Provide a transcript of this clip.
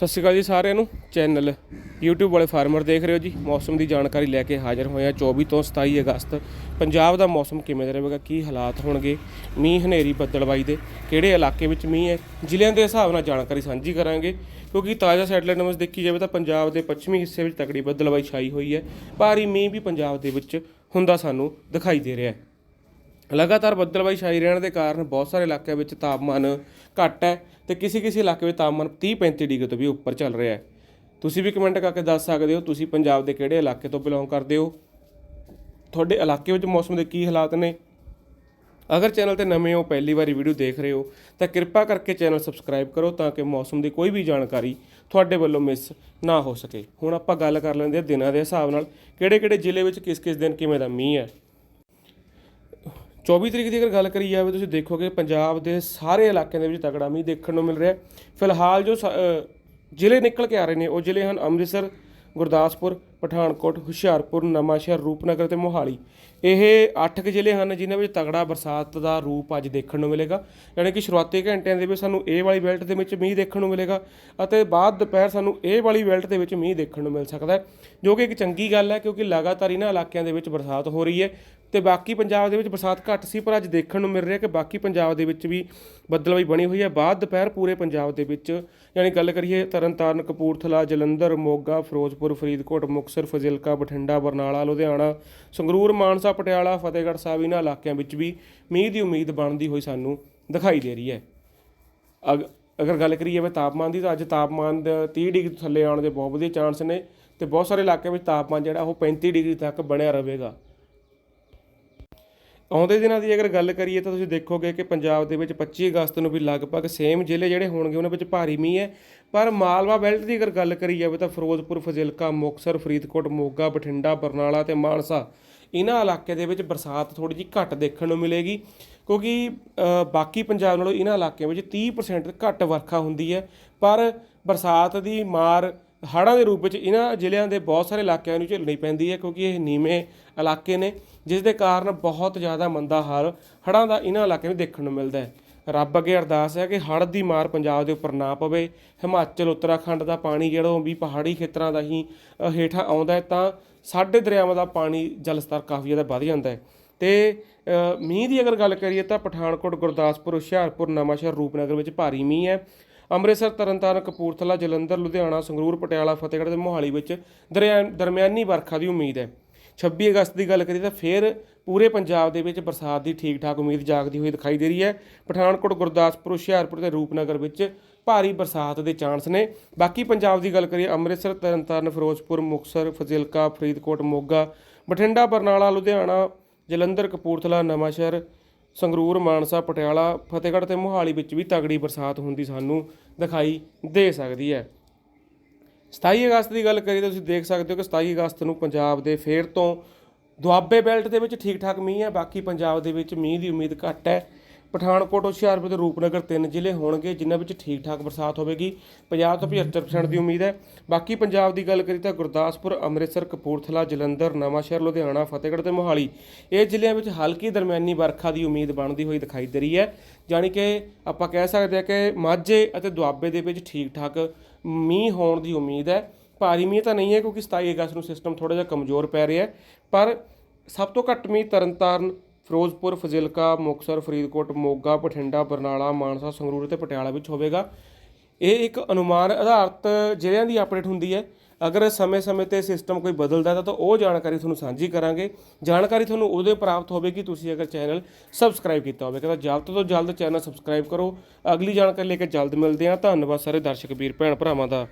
ਸਤਿ ਸ਼੍ਰੀ ਅਕਾਲ ਜੀ ਸਾਰਿਆਂ ਨੂੰ। ਚੈਨਲ YouTube ਵਾਲੇ ਫਾਰਮਰ ਦੇਖ ਰਹੇ ਹੋ ਜੀ। ਮੌਸਮ ਦੀ ਜਾਣਕਾਰੀ ਲੈ ਕੇ ਹਾਜ਼ਰ ਹੋਏ ਹਾਂ। 24 ਤੋਂ 27 ਅਗਸਤ। ਪੰਜਾਬ ਦਾ ਮੌਸਮ ਕਿਵੇਂ ਦਾ ਰਹੇਗਾ? ਕੀ ਹਾਲਾਤ ਹੋਣਗੇ? ਮੀਂਹ ਹਨੇਰੀ ਬੱਦਲਬਾਈ ਦੇ ਕਿਹੜੇ ਇਲਾਕੇ ਵਿੱਚ ਮੀਂਹ ਹੈ? ਜ਼ਿਲ੍ਹਿਆਂ ਦੇ ਹਿਸਾਬ ਨਾਲ ਜਾਣਕਾਰੀ ਸਾਂਝੀ ਕਰਾਂਗੇ। ਕਿਉਂਕਿ ਤਾਜ਼ਾ ਸੈਟਲਾਈਟ ਨੰਬਰਸ ਦੇਖੀ ਜਾਵੇ ਤਾਂ ਪੰਜਾਬ ਦੇ ਪੱਛਮੀ ਹਿੱਸੇ ਵਿੱਚ ਤਕੜੀ ਬੱਦਲਬਾਈ ਛਾਈ ਹੋਈ ਹੈ। ਭਾਰੀ ਮੀਂਹ ਵੀ ਪੰਜਾਬ ਦੇ ਵਿੱਚ ਹੁੰਦਾ ਸਾਨੂੰ ਦਿਖਾਈ ਦੇ ਰਿਹਾ ਹੈ। ਲਗਾਤਾਰ ਬੱਦਲਬਾਈ ਛਾਈ ਰਹਿਣ ਦੇ ਕਾਰਨ ਬਹੁਤ ਸਾਰੇ ਇਲਾਕਿਆਂ ਵਿੱਚ ਤਾਪਮਾਨ ਘੱਟ ਹੈ ਤੇ ਕਿਸੇ ਕਿਸੇ ਇਲਾਕੇ ਵਿੱਚ ਤਾਪਮਾਨ 30-35 ਡਿਗਰੀ ਤੋਂ ਵੀ ਉੱਪਰ ਚੱਲ ਰਿਹਾ ਹੈ। ਤੁਸੀਂ ਵੀ ਕਮੈਂਟ ਕਰਕੇ ਦੱਸ ਸਕਦੇ ਹੋ, ਤੁਸੀਂ ਪੰਜਾਬ ਦੇ ਕਿਹੜੇ ਇਲਾਕੇ ਤੋਂ ਬਿਲੋਂਗ ਕਰਦੇ ਹੋ? ਤੁਹਾਡੇ ਇਲਾਕੇ ਵਿੱਚ ਮੌਸਮ ਦੇ ਕੀ ਹਾਲਾਤ ਨੇ? ਅਗਰ ਚੈਨਲ ਤੇ ਨਵੇਂ ਹੋ, ਪਹਿਲੀ ਵਾਰੀ ਵੀਡੀਓ ਦੇਖ ਰਹੇ ਹੋ, ਤਾਂ ਕਿਰਪਾ ਕਰਕੇ ਚੈਨਲ ਸਬਸਕ੍ਰਾਈਬ ਕਰੋ ਤਾਂ ਕਿ ਮੌਸਮ ਦੀ ਕੋਈ ਵੀ ਜਾਣਕਾਰੀ ਤੁਹਾਡੇ ਵੱਲੋਂ ਮਿਸ ਨਾ ਹੋ ਸਕੇ। ਹੁਣ ਆਪਾਂ ਗੱਲ ਕਰ ਲੈਂਦੇ ਹਾਂ ਦਿਨਾਂ ਦੇ ਹਿਸਾਬ ਨਾਲ ਕਿਹੜੇ-ਕਿਹੜੇ ਜ਼ਿਲ੍ਹੇ ਵਿੱਚ ਕਿਸ-ਕਿਸ ਦਿਨ ਕਿਵੇਂ ਦਾ ਮੀਂਹ ਹੈ। 24 ਤਰੀਕ ਦੀ ਅਗਰ ਗੱਲ ਕਰੀ ਜਾਵੇ, ਤੁਸੀਂ ਦੇਖੋਗੇ ਪੰਜਾਬ ਦੇ ਸਾਰੇ ਇਲਾਕਿਆਂ ਦੇ ਵਿੱਚ ਤਗੜਾ ਮੀਂਹ ਦੇਖਣ ਨੂੰ ਮਿਲ ਰਿਹਾ ਫਿਲਹਾਲ ਜੋ ਸ- ਜ਼ਿਲ੍ਹੇ ਨਿਕਲ ਕੇ ਆ ਰਹੇ ਨੇ, ਉਹ ਜ਼ਿਲ੍ਹੇ ਹਨ ਅੰਮ੍ਰਿਤਸਰ, ਗੁਰਦਾਸਪੁਰ ਪਠਾਨਕੋਟ, ਹੁਸ਼ਿਆਰਪੁਰ, ਨਵਾਂਸ਼ਹਿਰ, ਰੂਪਨਗਰ ਤੇ ਮੋਹਾਲੀ। ਇਹ 8 ਕੁ ਜ਼ਿਲ੍ਹੇ ਹਨ ਜਿਨ੍ਹਾਂ ਵਿੱਚ ਤਗੜਾ ਬਰਸਾਤ ਦਾ ਰੂਪ ਅੱਜ ਦੇਖਣ ਨੂੰ ਮਿਲੇਗਾ। ਯਾਨੀ ਕਿ ਸ਼ੁਰੂਆਤੀ ਘੰਟਿਆਂ ਦੇ ਵਿੱਚ ਸਾਨੂੰ ਇਹ ਵਾਲੀ ਬੈਲਟ ਦੇ ਵਿੱਚ ਮੀਂਹ ਦੇਖਣ ਨੂੰ ਮਿਲੇਗਾ ਅਤੇ ਬਾਅਦ ਦੁਪਹਿਰ ਸਾਨੂੰ ਇਹ ਵਾਲੀ ਬੈਲਟ ਦੇ ਵਿੱਚ ਮੀਂਹ ਦੇਖਣ ਨੂੰ ਮਿਲ ਸਕਦਾ ਹੈ, ਜੋ ਕਿ ਇੱਕ ਚੰਗੀ ਗੱਲ ਹੈ ਕਿਉਂਕਿ ਲਗਾਤਾਰ ਇਹਨਾਂ ਇਲਾਕਿਆਂ ਦੇ ਵਿੱਚ ਬਰਸਾਤ ਹੋ ਰਹੀ ਹੈ ਤੇ ਬਾਕੀ ਪੰਜਾਬ ਦੇ ਵਿੱਚ ਬਰਸਾਤ ਘੱਟ ਸੀ, ਪਰ ਅੱਜ ਦੇਖਣ ਨੂੰ ਮਿਲ ਰਿਹਾ ਕਿ ਬਾਕੀ ਪੰਜਾਬ ਦੇ ਵਿੱਚ ਵੀ ਬੱਦਲਬਾਈ ਬਣੀ ਹੋਈ ਹੈ। ਬਾਅਦ ਦੁਪਹਿਰ ਪੂਰੇ ਪੰਜਾਬ ਦੇ ਵਿੱਚ ਯਾਨੀ ਗੱਲ ਕਰੀਏ ਤਰਨਤਾਰਨ, ਕਪੂਰਥਲਾ, ਜਲੰਧਰ, ਮੋਗਾ, ਫਿਰੋਜ਼ਪੁਰ, ਫਰੀਦਕੋਟ ਮੁਕ ਮੁਕਤਸਰ, ਫਜ਼ਿਲਕਾ, ਬਠਿੰਡਾ, ਬਰਨਾਲਾ, ਲੁਧਿਆਣਾ, ਸੰਗਰੂਰ, ਮਾਨਸਾ, ਪਟਿਆਲਾ, ਫਤਿਹਗੜ੍ਹ ਸਾਹਿਬ, ਇਹਨਾਂ ਇਲਾਕਿਆਂ ਵਿੱਚ ਵੀ ਮੀਂਹ ਦੀ ਉਮੀਦ ਬਣਦੀ ਹੋਈ ਸਾਨੂੰ ਦਿਖਾਈ ਦੇ ਰਹੀ ਹੈ। ਅਗ, ਅਗਰ ਗੱਲ ਕਰੀਏ ਵੇ ਤਾਪਮਾਨ ਦੀ, ਤਾਂ ਅੱਜ ਤਾਪਮਾਨ ਦਾ 30 ਡਿਗਰੀ ਥੱਲੇ ਆਉਣ ਦੇ ਬਹੁਤ ਵਧੀਆ ਚਾਂਸ ਨੇ ਤੇ ਬਹੁਤ ਸਾਰੇ ਇਲਾਕਿਆਂ ਵਿੱਚ ਤਾਪਮਾਨ ਜਿਹੜਾ ਉਹ 35 ਡਿਗਰੀ ਤੱਕ ਬਣਿਆ ਰਹੇਗਾ। ਆਉਂਦੇ ਦਿਨਾਂ ਦੀ ਅਗਰ ਗੱਲ ਕਰੀਏ ਤਾਂ ਤੁਸੀਂ ਦੇਖੋਗੇ ਕਿ ਪੰਜਾਬ ਦੇ ਵਿੱਚ 25 ਅਗਸਤ ਨੂੰ ਵੀ ਲਗਭਗ ਸੇਮ ਜ਼ਿਲ੍ਹੇ ਜਿਹੜੇ ਹੋਣਗੇ ਉਹਨਾਂ ਵਿੱਚ ਭਾਰੀ ਮੀਂਹ ਹੈ। ਪਰ ਮਾਲਵਾ ਬੈਲਟ ਦੀ ਅਗਰ ਗੱਲ ਕਰੀ ਜਾਵੇ ਤਾਂ ਫਿਰੋਜ਼ਪੁਰ, ਫਜ਼ਿਲਕਾ, ਮੁਕਤਸਰ, ਫਰੀਦਕੋਟ, ਮੋਗਾ, ਬਠਿੰਡਾ, ਬਰਨਾਲਾ ਤੇ ਮਾਨਸਾ ਇਹਨਾਂ ਇਲਾਕੇ ਦੇ ਵਿੱਚ ਬਰਸਾਤ ਥੋੜੀ ਜਿਹੀ ਘੱਟ ਦੇਖਣ ਨੂੰ ਮਿਲੇਗੀ। ਕਿਉਂਕਿ ਬਾਕੀ ਪੰਜਾਬ ਨਾਲੋਂ ਇਹਨਾਂ ਇਲਾਕਿਆਂ ਵਿੱਚ 30% ਘੱਟ ਵਰਖਾ ਹੁੰਦੀ ਹੈ। ਪਰ ਬਰਸਾਤ ਦੀ ਮਾਰ ਹੜ੍ਹਾਂ ਦੇ ਰੂਪ ਵਿੱਚ ਇਹਨਾਂ ਜ਼ਿਲ੍ਹਿਆਂ ਦੇ ਬਹੁਤ ਸਾਰੇ ਇਲਾਕਿਆਂ ਨੂੰ ਝੱਲਣੀ ਪੈਂਦੀ ਹੈ ਕਿਉਂਕਿ ਇਹ ਨੀਵੇਂ ਇਲਾਕੇ ਨੇ, ਜਿਸ ਦੇ ਕਾਰਨ ਬਹੁਤ ਜ਼ਿਆਦਾ ਮੰਦਾ ਹਾਲ ਹੜ੍ਹਾਂ ਦਾ ਇਹਨਾਂ ਇਲਾਕਿਆਂ ਨੂੰ ਦੇਖਣ ਨੂੰ ਮਿਲਦਾ ਹੈ। ਰੱਬ ਅੱਗੇ ਅਰਦਾਸ ਹੈ ਕਿ ਹੜ੍ਹ ਦੀ ਮਾਰ ਪੰਜਾਬ ਦੇ ਉੱਪਰ ਨਾ ਪਵੇ। ਹਿਮਾਚਲ, ਉੱਤਰਾਖੰਡ ਦਾ ਪਾਣੀ ਜਿਹੜਾ ਵੀ ਪਹਾੜੀ ਖੇਤਰਾਂ ਦਾ ਹੀ ਹੇਠਾਂ ਆਉਂਦਾ ਹੈ ਤਾਂ ਸਾਡੇ ਦਰਿਆਵਾਂ ਦਾ ਪਾਣੀ ਜਲ ਸਤਰ ਕਾਫੀ ਜ਼ਿਆਦਾ ਵੱਧ ਜਾਂਦਾ ਹੈ। ਤੇ ਮੀਂਹ ਦੀ ਅਗਰ ਗੱਲ ਕਰੀਏ ਤਾਂ ਪਠਾਨਕੋਟ, ਗੁਰਦਾਸਪੁਰ, ਹੁਸ਼ਿਆਰਪੁਰ, ਨਵਾਂਸ਼ਹਿਰ, ਰੂਪਨਗਰ ਵਿੱਚ ਭਾਰੀ ਮੀਂਹ ਹੈ। ਅੰਮ੍ਰਿਤਸਰ, ਤਰਨਤਾਰਨ, ਕਪੂਰਥਲਾ, ਜਲੰਧਰ, ਲੁਧਿਆਣਾ, ਸੰਗਰੂਰ, ਪਟਿਆਲਾ, ਫਤਿਹਗੜ੍ਹ ਤੇ ਮੋਹਾਲੀ ਵਿੱਚ ਦਰਿਆ ਦਰਮਿਆਨੀ ਵਰਖਾ ਦੀ ਉਮੀਦ ਹੈ। 26 ਅਗਸਤ ਦੀ ਗੱਲ ਕਰੀਏ ਤਾਂ ਫਿਰ ਪੂਰੇ ਪੰਜਾਬ ਦੇ ਵਿੱਚ ਬਰਸਾਤ ਦੀ ਠੀਕ ਠਾਕ ਉਮੀਦ ਜਾਗਦੀ ਹੋਈ ਦਿਖਾਈ ਦੇ ਰਹੀ ਹੈ। ਪਠਾਨਕੋਟ, ਗੁਰਦਾਸਪੁਰ, ਹੁਸ਼ਿਆਰਪੁਰ ਤੇ ਰੂਪਨਗਰ ਵਿੱਚ ਭਾਰੀ ਬਰਸਾਤ ਦੇ ਚਾਂਸ ਨੇ। ਬਾਕੀ ਪੰਜਾਬ ਦੀ ਗੱਲ ਕਰੀਏ ਅੰਮ੍ਰਿਤਸਰ, ਤਰਨਤਾਰਨ, ਫਿਰੋਜ਼ਪੁਰ, ਮੁਕਤਸਰ, ਫਜ਼ਿਲਕਾ, ਫਰੀਦਕੋਟ, ਮੋਗਾ, ਬਠਿੰਡਾ, ਬਰਨਾਲਾ, ਲੁਧਿਆਣਾ, ਜਲੰਧਰ, ਕਪੂਰਥਲਾ, ਨਵਾਂਸ਼ਹਿਰ ਸੰਗਰੂਰ, ਮਾਨਸਾ, ਪਟਿਆਲਾ, ਫਤਿਹਗੜ੍ਹ ਤੇ ਮੋਹਾਲੀ ਵਿੱਚ ਵੀ ਤਗੜੀ ਬਰਸਾਤ ਹੁੰਦੀ ਸਾਨੂੰ ਦਿਖਾਈ ਦੇ ਸਕਦੀ ਹੈ। 27 ਅਗਸਤ ਦੀ ਗੱਲ ਕਰੀਏ ਤਾਂ ਤੁਸੀਂ ਦੇਖ ਸਕਦੇ ਹੋ ਕਿ 27 ਅਗਸਤ ਨੂੰ ਪੰਜਾਬ ਦੇ ਫੇਰ ਤੋਂ ਦੁਆਬੇ ਬੈਲਟ ਦੇ ਵਿੱਚ ਠੀਕ ਠਾਕ ਮੀਂਹ ਹੈ, ਬਾਕੀ ਪੰਜਾਬ ਦੇ ਵਿੱਚ ਮੀਂਹ ਦੀ ਉਮੀਦ ਘੱਟ ਹੈ। ਪਠਾਨਕੋਟ, ਹੁਸ਼ਿਆਰਪੁਰ ਤੇ ਰੂਪਨਗਰ ਤਿੰਨ ਜ਼ਿਲ੍ਹੇ ਹੋਣਗੇ, ਜਿਨ੍ਹਾਂ ਵਿੱਚ ਠੀਕ ਠਾਕ ਬਰਸਾਤ ਹੋਵੇਗੀ। 50 ਤੋਂ 75% ਦੀ ਉਮੀਦ ਹੈ। ਬਾਕੀ ਪੰਜਾਬ ਦੀ ਗੱਲ ਕਰੀ ਤਾਂ ਗੁਰਦਾਸਪੁਰ, ਅੰਮ੍ਰਿਤਸਰ, ਕਪੂਰਥਲਾ, ਜਲੰਧਰ, ਨਵਾਂਸ਼ਹਿਰ, ਲੁਧਿਆਣਾ, ਫਤਿਹਗੜ੍ਹ ਤੇ ਮੋਹਾਲੀ ਇਹ ਜ਼ਿਲ੍ਹਿਆਂ ਵਿੱਚ ਹਲਕੀ ਦਰਮਿਆਨੀ ਵਰਖਾ ਦੀ ਉਮੀਦ ਬਣਦੀ ਹੋਈ ਦਿਖਾਈ ਦੇ ਰਹੀ ਹੈ। ਜਾਣੀ ਕਿ ਆਪਾਂ ਕਹਿ ਸਕਦੇ ਹਾਂ ਕਿ ਮਾਝੇ ਅਤੇ ਦੁਆਬੇ ਦੇ ਵਿੱਚ ਠੀਕ ਠਾਕ ਮੀਂਹ ਹੋਣ ਦੀ ਉਮੀਦ ਹੈ। ਭਾਰੀ ਮੀਂਹ ਤਾਂ ਨਹੀਂ ਹੈ ਕਿਉਂਕਿ 27 ਅਗਸਤ ਨੂੰ ਸਿਸਟਮ ਥੋੜਾ ਜਿਹਾ ਕਮਜ਼ੋਰ ਪੈ ਰਿਹਾ ਪਰ ਸਭ ਤੋਂ ਘੱਟ ਮੀਂਹ ਤਰਨਤਾਰਨ ਫਿਰੋਜ਼ਪੁਰ, ਫਜ਼ਿਲਕਾ, ਮੁਕਤਸਰ, ਫਰੀਦਕੋਟ, ਮੋਗਾ, ਬਠਿੰਡਾ, ਬਰਨਾਲਾ, ਮਾਨਸਾ, ਸੰਗਰੂਰ ਅਤੇ ਪਟਿਆਲਾ ਵਿੱਚ ਹੋਵੇਗਾ। ਇਹ ਇੱਕ ਅਨੁਮਾਨ ਆਧਾਰਿਤ ਜ਼ਿਲ੍ਹਿਆਂ ਦੀ ਅਪਡੇਟ ਹੁੰਦੀ ਹੈ। ਅਗਰ ਸਮੇਂ-ਸਮੇਂ ਤੇ ਸਿਸਟਮ ਕੋਈ ਬਦਲਦਾ ਤਾਂ ਉਹ ਜਾਣਕਾਰੀ ਤੁਹਾਨੂੰ ਸਾਂਝੀ ਕਰਾਂਗੇ। ਜਾਣਕਾਰੀ ਤੁਹਾਨੂੰ ਉਹਦੇ ਪ੍ਰਾਪਤ ਹੋਵੇਗੀ। ਤੁਸੀਂ ਅਗਰ ਚੈਨਲ ਸਬਸਕ੍ਰਾਈਬ ਕੀਤਾ ਹੋਵੇਗਾ ਤਾਂ ਜਲਦ ਤੋਂ ਜਲਦ ਚੈਨਲ ਸਬਸਕ੍ਰਾਈਬ ਕਰੋ। ਅਗਲੀ ਜਾਣਕਾਰੀ ਲੈ ਕੇ ਜਲਦ ਮਿਲਦੇ ਹਾਂ। ਧੰਨਵਾਦ ਸਾਰੇ ਦਰਸ਼ਕ, ਵੀਰ, ਭੈਣ, ਭਰਾਵਾਂ ਦਾ।